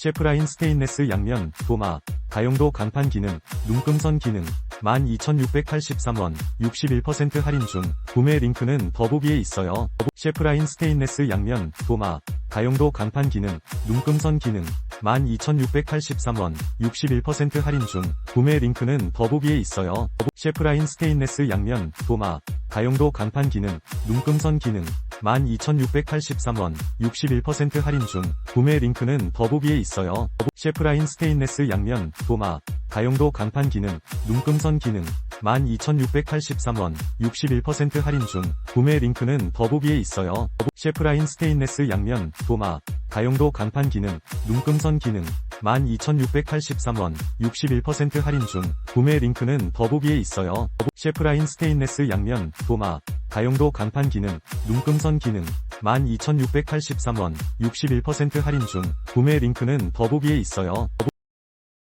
셰프라인 스테인레스 양면, 도마, 다용도 강판 기능, 눈금선 기능, 12,683원, 61% 할인 중, 구매 링크는 더보기에 있어요. 셰프라인 스테인레스 양면, 도마, 다용도 강판 기능, 눈금선 기능, 12,683원, 61% 할인 중, 구매 링크는 더보기에 있어요. 셰프라인 스테인레스 양면, 도마, 다용도 강판 기능, 눈금선 기능, 12,683원, 61% 할인 중, 구매 링크는 더보기에 있어요. 셰프라인 스테인레스 양면, 도마, 다용도 강판 기능, 눈금선 기능, 12,683원, 61% 할인 중, 구매 링크는 더보기에 있어요. 셰프라인 스테인레스 양면, 도마, 다용도 강판 기능, 눈금선 기능, 12,683원, 61% 할인 중, 구매 링크는 더보기에 있어요. 셰프라인 스테인레스 양면, 도마, 다용도 강판 기능, 눈금선 기능, 12,683원, 61% 할인 중, 구매 링크는 더보기에 있어요.